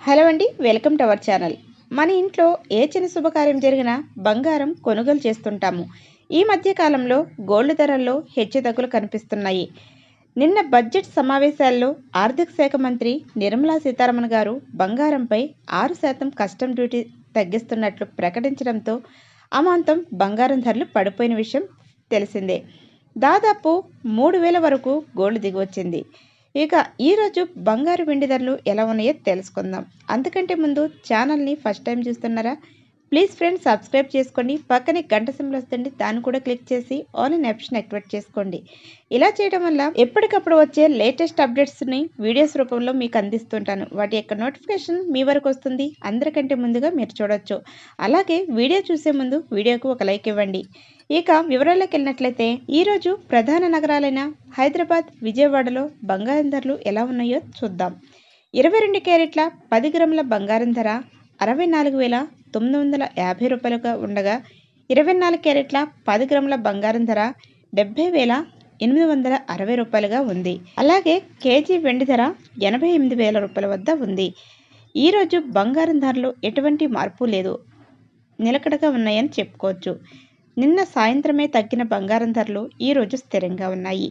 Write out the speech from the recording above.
Hello అండి welcome to our channel. మన ఇంట్లో ఏ చిన్న శుభకార్యం జరిగినా బంగారం కొనుగోలు చేస్తుంటాము. ఈ మధ్యకాలంలో గోల్డ్ ధరల్లో హెచ్చుతగ్గులు కనిపిస్తున్నాయి. నిన్న బడ్జెట్ సమావేశాల్లో ఆర్థిక శాఖ మంత్రి నిర్మలా సీతారామన్ గారు బంగారంపై ఆరు శాతం కస్టమ్ డ్యూటీ తగ్గిస్తున్నట్లు ప్రకటించడంతో అమాంతం బంగారం ధరలు పడిపోయిన విషయం తెలిసిందే. దాదాపు మూడు వేల వరకు గోల్డ్ దిగివచ్చింది ఇక ఈరోజు బంగారు వెండి ధరలు ఎలా ఉన్నాయో తెలుసుకుందాం. అంతకంటే ముందు ఛానల్ని ఫస్ట్ టైం చూస్తున్నారా? ప్లీజ్ ఫ్రెండ్స్ సబ్స్క్రైబ్ చేసుకోండి. పక్కనే గంట సింబల్ వస్తుంది దాన్ని కూడా క్లిక్ చేసి ఆల్ ఇన్ ఆప్షన్ యాక్టివేట్ చేసుకోండి. ఇలా చేయడం వల్ల ఎప్పటికప్పుడు వచ్చే లేటెస్ట్ అప్డేట్స్ని వీడియోస్ రూపంలో మీకు అందిస్తుంటాను. వాటి యొక్క నోటిఫికేషన్ మీ వరకు వస్తుంది. అందరికంటే ముందుగా మీరు చూడొచ్చు. అలాగే వీడియో చూసే ముందు వీడియోకు ఒక లైక్ ఇవ్వండి. ఇక వివరాల్లోకి వెళ్ళినట్లయితే ఈరోజు ప్రధాన నగరాలైన హైదరాబాద్ విజయవాడలో బంగారం ధరలు ఎలా ఉన్నాయో చూద్దాం. ఇరవై రెండు క్యారెట్ల పది గ్రాముల బంగారం ధర అరవై నాలుగు వేల తొమ్మిది వందల యాభై రూపాయలుగా ఉండగా ఇరవై నాలుగు క్యారెట్ల పది గ్రాముల బంగారం ధర డెబ్బై వేల ఎనిమిది వందల అరవై రూపాయలుగా ఉంది. అలాగే కేజీ వెండి ధర ఎనభై ఎనిమిది వేల రూపాయల వద్ద ఉంది. ఈరోజు బంగారం ధరలు ఎటువంటి మార్పు లేదు. నిలకడగా ఉన్నాయని చెప్పుకోవచ్చు. నిన్న సాయంత్రమే తగ్గిన బంగారం ధరలు ఈరోజు స్థిరంగా ఉన్నాయి.